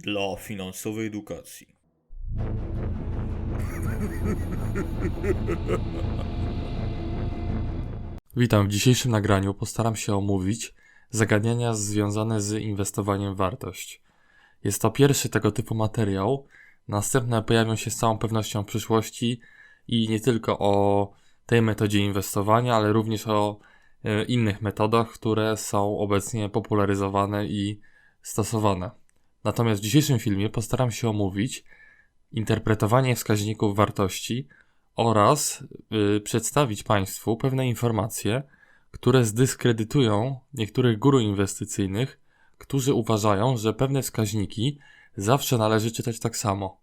dla finansowej edukacji. Witam. W dzisiejszym nagraniu postaram się omówić zagadnienia związane z inwestowaniem w wartość. Jest to pierwszy tego typu materiał. Następne pojawią się z całą pewnością w przyszłości i nie tylko o tej metodzie inwestowania, ale również o e, innych metodach, które są obecnie popularyzowane i stosowane. Natomiast w dzisiejszym filmie postaram się omówić interpretowanie wskaźników wartości oraz y, przedstawić Państwu pewne informacje, które zdyskredytują niektórych guru inwestycyjnych, którzy uważają, że pewne wskaźniki zawsze należy czytać tak samo.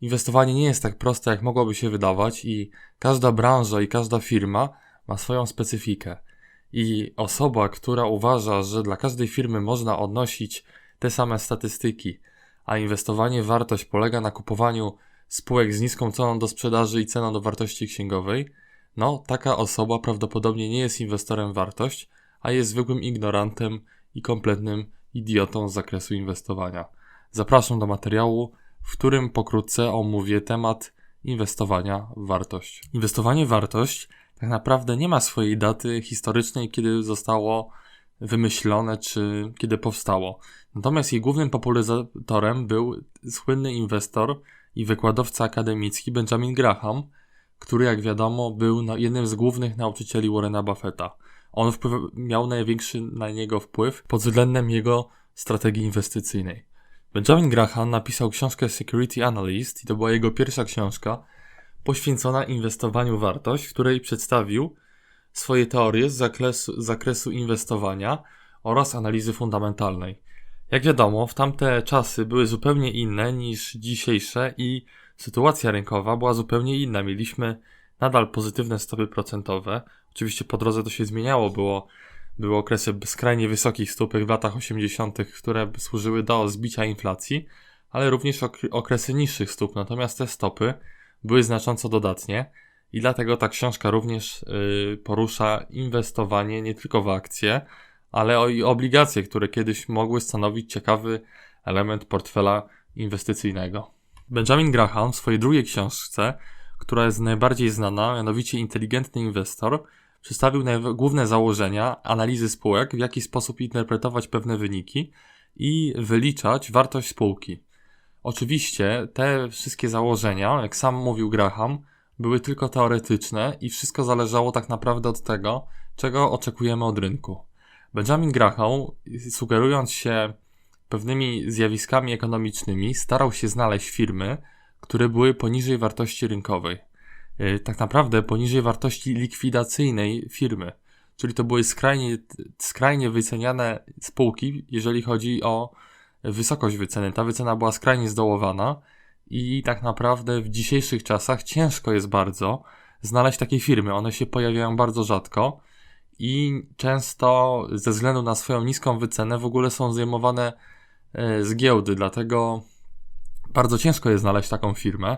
Inwestowanie nie jest tak proste, jak mogłoby się wydawać, i każda branża i każda firma ma swoją specyfikę. I osoba, która uważa, że dla każdej firmy można odnosić te same statystyki, a inwestowanie w wartość polega na kupowaniu spółek z niską ceną do sprzedaży i ceną do wartości księgowej, no taka osoba prawdopodobnie nie jest inwestorem w wartość, a jest zwykłym ignorantem i kompletnym idiotą z zakresu inwestowania. Zapraszam do materiału, w którym pokrótce omówię temat inwestowania w wartość. Inwestowanie w wartość tak naprawdę nie ma swojej daty historycznej, kiedy zostało wymyślone czy kiedy powstało. Natomiast jej głównym popularyzatorem był słynny inwestor i wykładowca akademicki Benjamin Graham, który jak wiadomo był jednym z głównych nauczycieli Warrena Buffetta. On wpływ, miał największy na niego wpływ pod względem jego strategii inwestycyjnej. Benjamin Graham napisał książkę Security Analyst i to była jego pierwsza książka poświęcona inwestowaniu wartość, w której przedstawił swoje teorie z zakresu, z zakresu inwestowania oraz analizy fundamentalnej. Jak wiadomo, w tamte czasy były zupełnie inne niż dzisiejsze i sytuacja rynkowa była zupełnie inna. Mieliśmy nadal pozytywne stopy procentowe. Oczywiście po drodze to się zmieniało, było, były okresy skrajnie wysokich stópek w latach 80., które służyły do zbicia inflacji, ale również okresy niższych stóp. Natomiast te stopy były znacząco dodatnie i dlatego ta książka również yy, porusza inwestowanie nie tylko w akcje, ale i obligacje, które kiedyś mogły stanowić ciekawy element portfela inwestycyjnego. Benjamin Graham w swojej drugiej książce, która jest najbardziej znana, mianowicie Inteligentny Inwestor, przedstawił główne założenia analizy spółek, w jaki sposób interpretować pewne wyniki i wyliczać wartość spółki. Oczywiście te wszystkie założenia, jak sam mówił Graham, były tylko teoretyczne i wszystko zależało tak naprawdę od tego, czego oczekujemy od rynku. Benjamin Graham, sugerując się pewnymi zjawiskami ekonomicznymi, starał się znaleźć firmy, które były poniżej wartości rynkowej. Y, tak naprawdę poniżej wartości likwidacyjnej firmy. Czyli to były skrajnie, skrajnie wyceniane spółki, jeżeli chodzi o wysokość wyceny. Ta wycena była skrajnie zdołowana i tak naprawdę w dzisiejszych czasach ciężko jest bardzo znaleźć takie firmy. One się pojawiają bardzo rzadko i często ze względu na swoją niską wycenę w ogóle są zdejmowane e, z giełdy, dlatego bardzo ciężko jest znaleźć taką firmę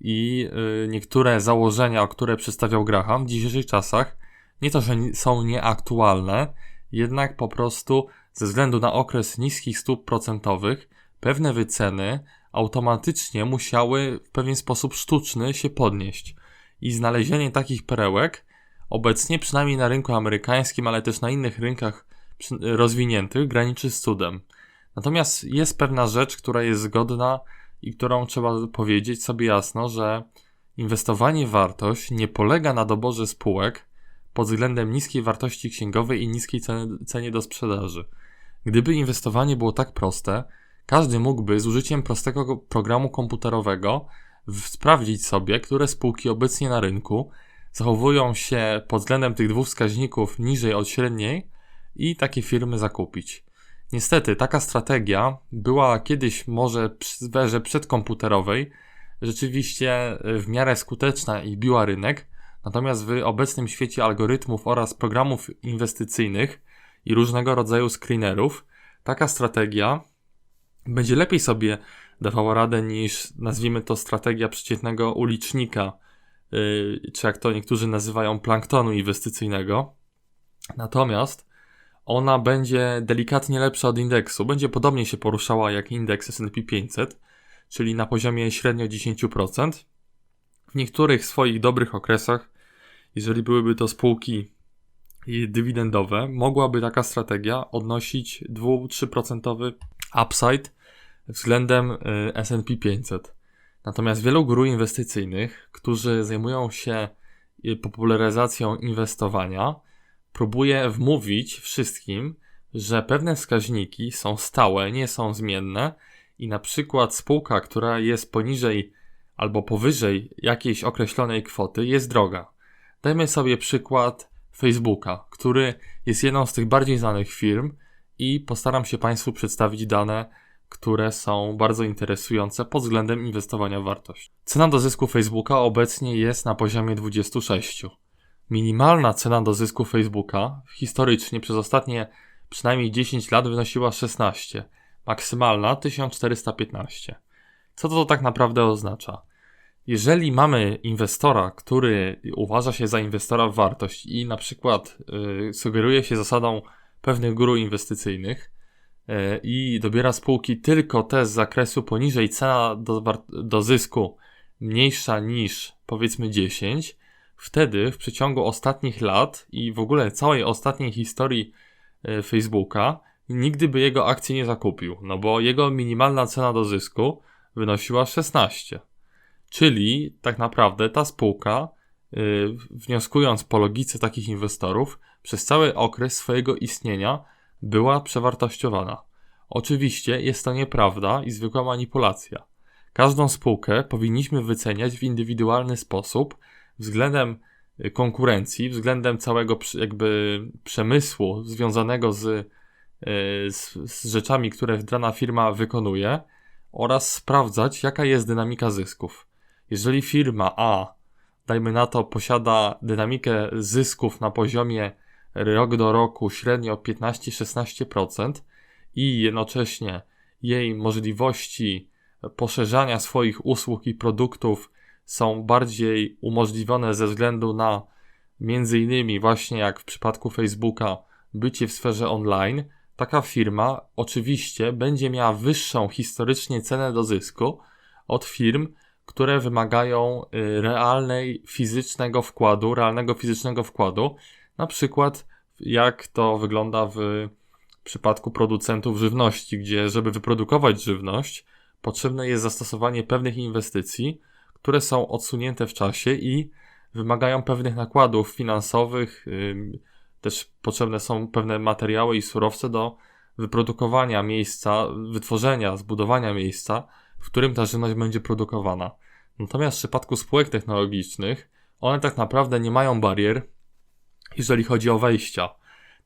i e, niektóre założenia, o które przedstawiał Graham w dzisiejszych czasach nie to, że są nieaktualne, jednak po prostu ze względu na okres niskich stóp procentowych pewne wyceny automatycznie musiały w pewien sposób sztuczny się podnieść. I znalezienie takich perełek obecnie, przynajmniej na rynku amerykańskim, ale też na innych rynkach rozwiniętych, graniczy z cudem. Natomiast jest pewna rzecz, która jest zgodna i którą trzeba powiedzieć sobie jasno, że inwestowanie w wartość nie polega na doborze spółek pod względem niskiej wartości księgowej i niskiej ceny, cenie do sprzedaży. Gdyby inwestowanie było tak proste, każdy mógłby z użyciem prostego programu komputerowego sprawdzić sobie, które spółki obecnie na rynku zachowują się pod względem tych dwóch wskaźników niżej od średniej i takie firmy zakupić. Niestety, taka strategia była kiedyś może w sferze przedkomputerowej rzeczywiście w miarę skuteczna i biła rynek, natomiast w obecnym świecie algorytmów oraz programów inwestycyjnych i różnego rodzaju screenerów, taka strategia będzie lepiej sobie dawała radę niż nazwijmy to strategia przeciętnego ulicznika, yy, czy jak to niektórzy nazywają planktonu inwestycyjnego. Natomiast ona będzie delikatnie lepsza od indeksu. Będzie podobnie się poruszała jak indeks S&P 500, czyli na poziomie średnio 10%. W niektórych swoich dobrych okresach, jeżeli byłyby to spółki dywidendowe, mogłaby taka strategia odnosić 2-3% upside względem y, S&P 500. Natomiast wielu guru inwestycyjnych, którzy zajmują się y, popularyzacją inwestowania, próbuje wmówić wszystkim, że pewne wskaźniki są stałe, nie są zmienne i na przykład spółka, która jest poniżej albo powyżej jakiejś określonej kwoty jest droga. Dajmy sobie przykład Facebooka, który jest jedną z tych bardziej znanych firm i postaram się Państwu przedstawić dane, które są bardzo interesujące pod względem inwestowania w wartość. Cena do zysku Facebooka obecnie jest na poziomie 26. Minimalna cena do zysku Facebooka historycznie przez ostatnie przynajmniej 10 lat wynosiła 16, maksymalna 1415. Co to tak naprawdę oznacza? Jeżeli mamy inwestora, który uważa się za inwestora w wartość i na przykład yy, sugeruje się zasadą pewnych guru inwestycyjnych yy, i dobiera spółki tylko te z zakresu poniżej cena do, do zysku mniejsza niż powiedzmy 10, wtedy w przeciągu ostatnich lat i w ogóle całej ostatniej historii yy, Facebooka nigdy by jego akcji nie zakupił, no bo jego minimalna cena do zysku wynosiła 16. Czyli tak naprawdę ta spółka, yy, wnioskując po logice takich inwestorów, przez cały okres swojego istnienia była przewartościowana. Oczywiście jest to nieprawda i zwykła manipulacja. Każdą spółkę powinniśmy wyceniać w indywidualny sposób względem y, konkurencji, względem całego jakby przemysłu związanego z, y, z, z rzeczami, które dana firma wykonuje oraz sprawdzać, jaka jest dynamika zysków. Jeżeli firma A, dajmy na to, posiada dynamikę zysków na poziomie rok do roku średnio 15-16% i jednocześnie jej możliwości poszerzania swoich usług i produktów są bardziej umożliwione ze względu na między innymi właśnie jak w przypadku Facebooka bycie w sferze online, taka firma oczywiście będzie miała wyższą historycznie cenę do zysku od firm, które wymagają y, realnej fizycznego wkładu, realnego fizycznego wkładu, na przykład jak to wygląda w przypadku producentów żywności, gdzie żeby wyprodukować żywność, potrzebne jest zastosowanie pewnych inwestycji, które są odsunięte w czasie i wymagają pewnych nakładów finansowych, też potrzebne są pewne materiały i surowce do wyprodukowania miejsca, wytworzenia, zbudowania miejsca, w którym ta żywność będzie produkowana. Natomiast w przypadku spółek technologicznych, one tak naprawdę nie mają barier, jeżeli chodzi o wejścia.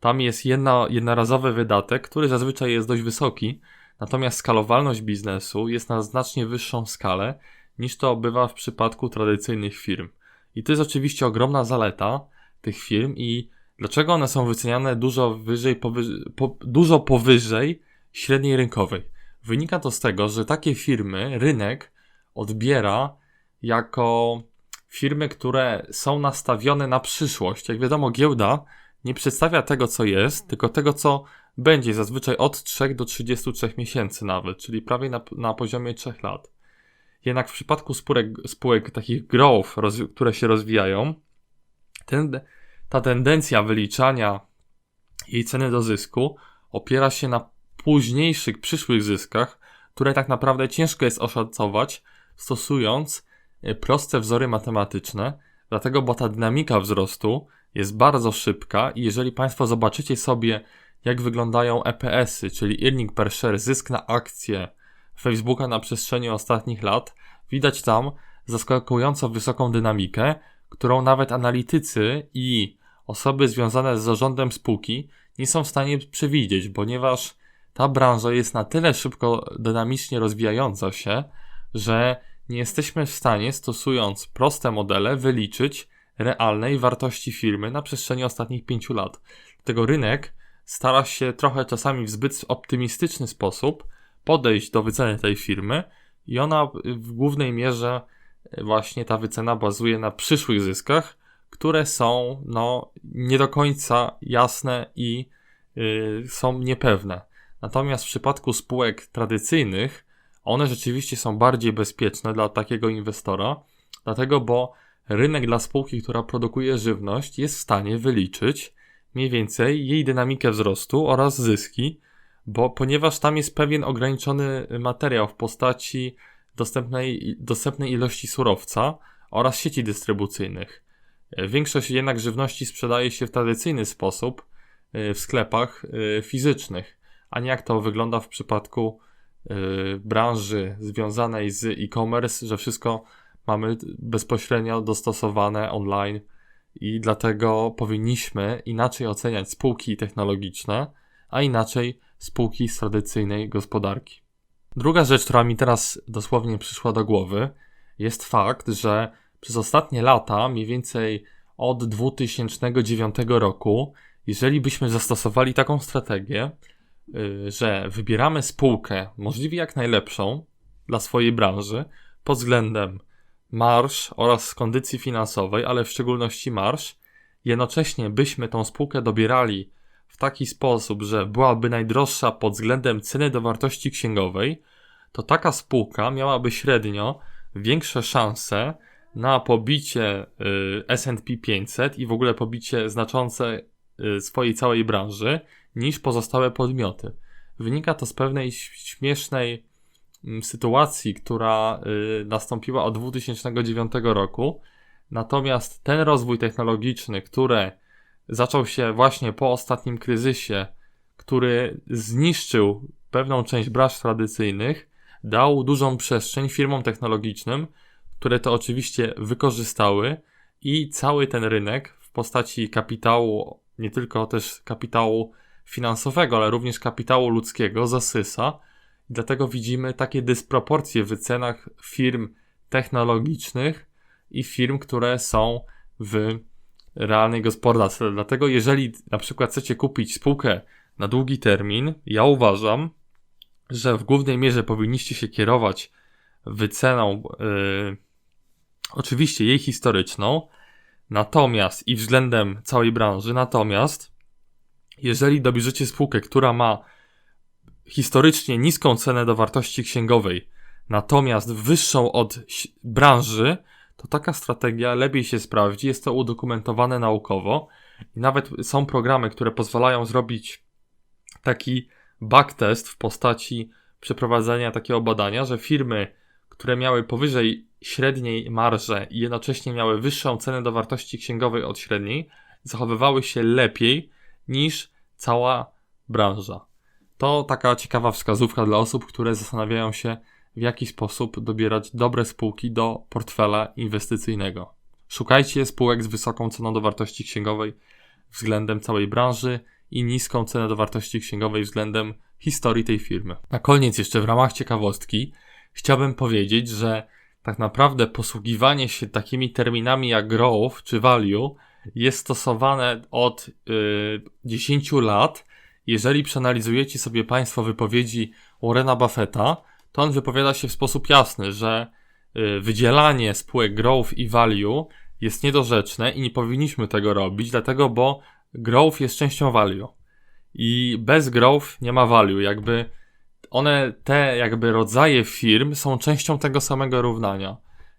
Tam jest jedna, jednorazowy wydatek, który zazwyczaj jest dość wysoki, natomiast skalowalność biznesu jest na znacznie wyższą skalę niż to bywa w przypadku tradycyjnych firm. I to jest oczywiście ogromna zaleta tych firm i dlaczego one są wyceniane dużo wyżej, po, dużo powyżej średniej rynkowej. Wynika to z tego, że takie firmy rynek odbiera jako firmy, które są nastawione na przyszłość. Jak wiadomo, giełda nie przedstawia tego, co jest, tylko tego, co będzie, zazwyczaj od 3 do 33 miesięcy nawet, czyli prawie na, na poziomie 3 lat. Jednak w przypadku spółek, spółek takich growth, roz, które się rozwijają, ten, ta tendencja wyliczania jej ceny do zysku opiera się na późniejszych, przyszłych zyskach, które tak naprawdę ciężko jest oszacować, stosując proste wzory matematyczne, dlatego, bo ta dynamika wzrostu jest bardzo szybka i jeżeli Państwo zobaczycie sobie, jak wyglądają EPS-y, czyli earning per share, zysk na akcję Facebooka na przestrzeni ostatnich lat, widać tam zaskakująco wysoką dynamikę, którą nawet analitycy i osoby związane z zarządem spółki nie są w stanie przewidzieć, ponieważ ta branża jest na tyle szybko dynamicznie rozwijająca się, że nie jesteśmy w stanie, stosując proste modele, wyliczyć realnej wartości firmy na przestrzeni ostatnich pięciu lat. Dlatego rynek stara się trochę czasami w zbyt optymistyczny sposób podejść do wyceny tej firmy i ona w głównej mierze właśnie ta wycena bazuje na przyszłych zyskach, które są no, nie do końca jasne i yy, są niepewne. Natomiast w przypadku spółek tradycyjnych, one rzeczywiście są bardziej bezpieczne dla takiego inwestora, dlatego bo rynek dla spółki, która produkuje żywność, jest w stanie wyliczyć mniej więcej jej dynamikę wzrostu oraz zyski, bo ponieważ tam jest pewien ograniczony materiał w postaci dostępnej, dostępnej ilości surowca oraz sieci dystrybucyjnych. Większość jednak żywności sprzedaje się w tradycyjny sposób y, w sklepach y, fizycznych, a nie jak to wygląda w przypadku branży związanej z e-commerce, że wszystko mamy bezpośrednio dostosowane online i dlatego powinniśmy inaczej oceniać spółki technologiczne, a inaczej spółki z tradycyjnej gospodarki. Druga rzecz, która mi teraz dosłownie przyszła do głowy, jest fakt, że przez ostatnie lata, mniej więcej od 2009 roku, jeżeli byśmy zastosowali taką strategię, y, że wybieramy spółkę możliwie jak najlepszą dla swojej branży pod względem marsz oraz kondycji finansowej, ale w szczególności marsz, jednocześnie byśmy tą spółkę dobierali w taki sposób, że byłaby najdroższa pod względem ceny do wartości księgowej, to taka spółka miałaby średnio większe szanse na pobicie y, S&P 500 i w ogóle pobicie znaczące y, swojej całej branży niż pozostałe podmioty. Wynika to z pewnej śmiesznej mm, sytuacji, która y, nastąpiła od 2009 roku. Natomiast ten rozwój technologiczny, który zaczął się właśnie po ostatnim kryzysie, który zniszczył pewną część branż tradycyjnych, dał dużą przestrzeń firmom technologicznym, które to oczywiście wykorzystały i cały ten rynek w postaci kapitału, nie tylko też kapitału finansowego, ale również kapitału ludzkiego zasysa. Dlatego widzimy takie dysproporcje w cenach firm technologicznych i firm, które są w realnej gospodarce. Dlatego jeżeli na przykład chcecie kupić spółkę na długi termin, ja uważam, że w głównej mierze powinniście się kierować wyceną, yy, oczywiście jej historyczną, natomiast i względem całej branży, natomiast jeżeli dobierzecie spółkę, która ma historycznie niską cenę do wartości księgowej, natomiast wyższą od branży, to taka strategia lepiej się sprawdzi, jest to udokumentowane naukowo i nawet są programy, które pozwalają zrobić taki backtest w postaci przeprowadzenia takiego badania, że firmy, które miały powyżej średniej marże i jednocześnie miały wyższą cenę do wartości księgowej od średniej, zachowywały się lepiej niż cała branża. To taka ciekawa wskazówka dla osób, które zastanawiają się, w jaki sposób dobierać dobre spółki do portfela inwestycyjnego. Szukajcie spółek z wysoką ceną do wartości księgowej względem całej branży i niską cenę do wartości księgowej względem historii tej firmy. Na koniec jeszcze w ramach ciekawostki chciałbym powiedzieć, że tak naprawdę posługiwanie się takimi terminami jak growth czy value jest stosowane od yy, 10 lat. Jeżeli przeanalizujecie sobie Państwo wypowiedzi Warrena Buffetta, to on wypowiada się w sposób jasny, że yy, wydzielanie spółek growth i value jest niedorzeczne i nie powinniśmy tego robić, dlatego bo growth jest częścią value. I bez growth nie ma value. Jakby one, te jakby rodzaje firm są częścią tego samego równania.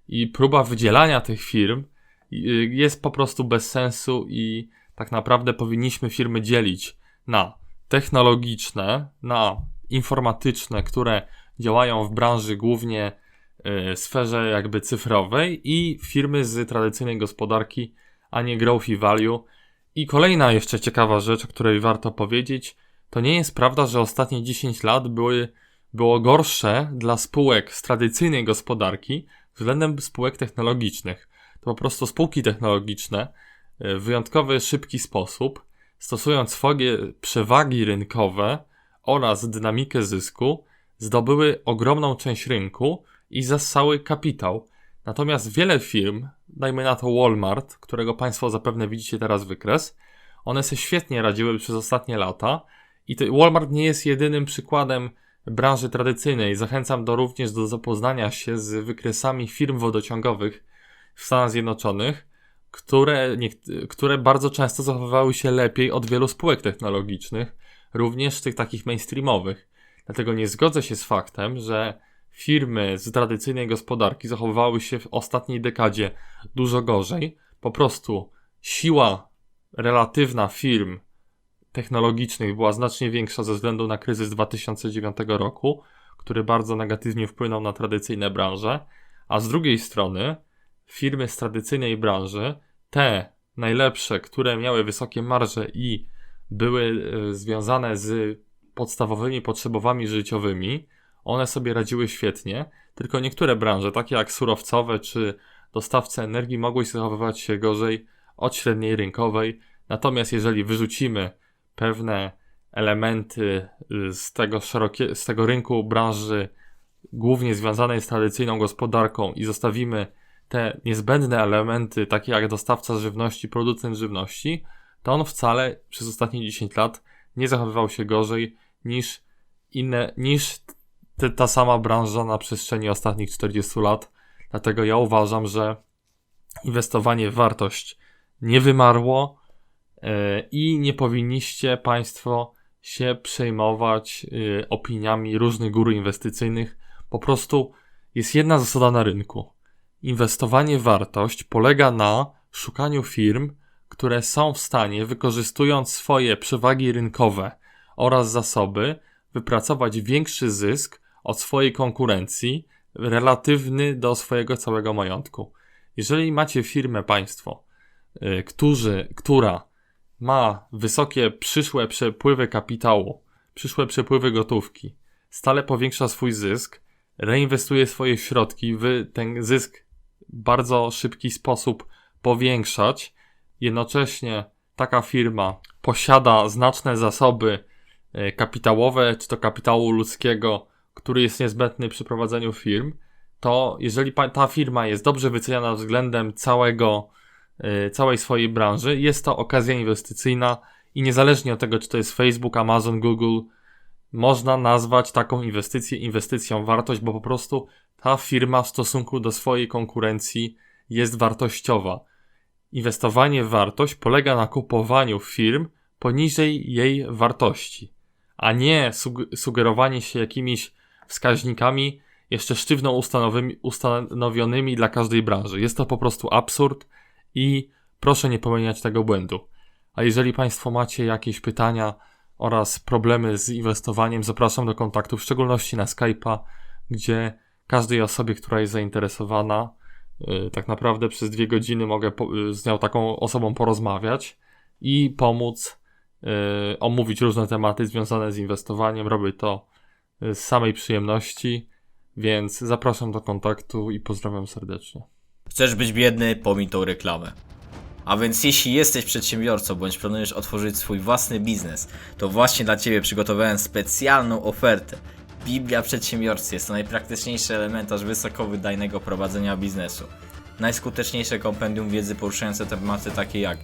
I próba wydzielania tych firm y, jest po prostu bez sensu i tak naprawdę powinniśmy firmy dzielić na technologiczne, na informatyczne, które działają w branży głównie y, sferze jakby cyfrowej i firmy z tradycyjnej gospodarki, a nie growth i value, i kolejna jeszcze ciekawa rzecz, o której warto powiedzieć, to nie jest prawda, że ostatnie 10 lat były, było gorsze dla spółek z tradycyjnej gospodarki względem spółek technologicznych. To po prostu spółki technologiczne w wyjątkowy, szybki sposób, stosując swoje przewagi rynkowe oraz dynamikę zysku, zdobyły ogromną część rynku i zassały kapitał. Natomiast wiele firm, dajmy na to Walmart, którego Państwo zapewne widzicie teraz wykres, one sobie świetnie radziły przez ostatnie lata i Walmart nie jest jedynym przykładem branży tradycyjnej. Zachęcam do również do zapoznania się z wykresami firm wodociągowych w Stanach Zjednoczonych, które, nie, które bardzo często zachowywały się lepiej od wielu spółek technologicznych, również tych takich mainstreamowych. Dlatego nie zgodzę się z faktem, że firmy z tradycyjnej gospodarki zachowywały się w ostatniej dekadzie dużo gorzej. Po prostu siła relatywna firm technologicznych była znacznie większa ze względu na kryzys 2009 roku, który bardzo negatywnie wpłynął na tradycyjne branże, a z drugiej strony firmy z tradycyjnej branży, te najlepsze, które miały wysokie marże i były e, związane z podstawowymi potrzebami życiowymi, one sobie radziły świetnie, tylko niektóre branże, takie jak surowcowe czy dostawcy energii, mogły zachowywać się gorzej od średniej rynkowej. Natomiast jeżeli wyrzucimy pewne elementy y, z tego, szerokie, z tego rynku branży, głównie związanej z tradycyjną gospodarką, i zostawimy te niezbędne elementy, takie jak dostawca żywności, producent żywności, to on wcale przez ostatnie 10 lat nie zachowywał się gorzej niż inne, niż te, ta sama branża na przestrzeni ostatnich 40 lat. Dlatego ja uważam, że inwestowanie w wartość nie wymarło yy, i nie powinniście Państwo się przejmować yy, opiniami różnych guru inwestycyjnych. Po prostu jest jedna zasada na rynku. Inwestowanie w wartość polega na szukaniu firm, które są w stanie, wykorzystując swoje przewagi rynkowe oraz zasoby, wypracować większy zysk od swojej konkurencji, relatywny do swojego całego majątku. Jeżeli macie firmę państwo, y, którzy, która ma wysokie przyszłe przepływy kapitału, przyszłe przepływy gotówki, stale powiększa swój zysk, reinwestuje swoje środki w ten zysk bardzo szybki sposób powiększać, jednocześnie taka firma posiada znaczne zasoby y, kapitałowe, czy to kapitału ludzkiego, który jest niezbędny przy prowadzeniu firm, to jeżeli ta firma jest dobrze wyceniana względem całego, y, całej swojej branży, jest to okazja inwestycyjna i niezależnie od tego, czy to jest Facebook, Amazon, Google, można nazwać taką inwestycję inwestycją wartość, bo po prostu ta firma w stosunku do swojej konkurencji jest wartościowa. Inwestowanie w wartość polega na kupowaniu firm poniżej jej wartości, a nie sug- sugerowanie się jakimiś wskaźnikami jeszcze sztywno ustanowionymi dla każdej branży. Jest to po prostu absurd i proszę nie popełniać tego błędu. A jeżeli Państwo macie jakieś pytania oraz problemy z inwestowaniem, zapraszam do kontaktu, w szczególności na Skype'a, gdzie każdej osobie, która jest zainteresowana, yy, tak naprawdę przez dwie godziny mogę yy, z nią taką osobą porozmawiać i pomóc yy, omówić różne tematy związane z inwestowaniem. Robię to z samej przyjemności, więc zapraszam do kontaktu i pozdrawiam serdecznie. Chcesz być biedny? Pomiń tą reklamę. A więc jeśli jesteś przedsiębiorcą bądź planujesz otworzyć swój własny biznes, to właśnie dla Ciebie przygotowałem specjalną ofertę. Biblia Przedsiębiorcy jest to najpraktyczniejszy elementarz wysokowydajnego prowadzenia biznesu. Najskuteczniejsze kompendium wiedzy poruszające tematy takie jak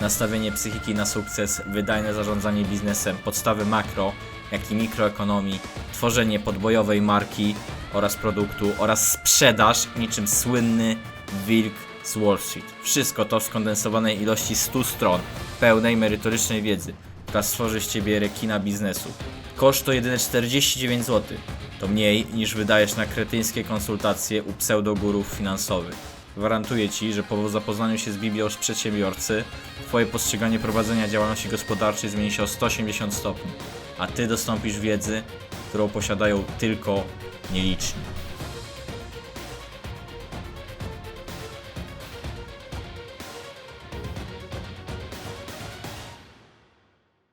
nastawienie psychiki na sukces, wydajne zarządzanie biznesem, podstawy makro, jak i mikroekonomii, tworzenie podbojowej marki oraz produktu oraz sprzedaż niczym słynny wilk z Wall Street. Wszystko to w skondensowanej ilości 100 stron pełnej merytorycznej wiedzy, która stworzy z Ciebie rekina biznesu. Koszt to jedyne 49 zł. To mniej niż wydajesz na kretyńskie konsultacje u pseudogurów finansowych. Gwarantuję Ci, że po zapoznaniu się z Biblią przedsiębiorcy, Twoje postrzeganie prowadzenia działalności gospodarczej zmieni się o 180 stopni, a Ty dostąpisz wiedzy, którą posiadają tylko nieliczni.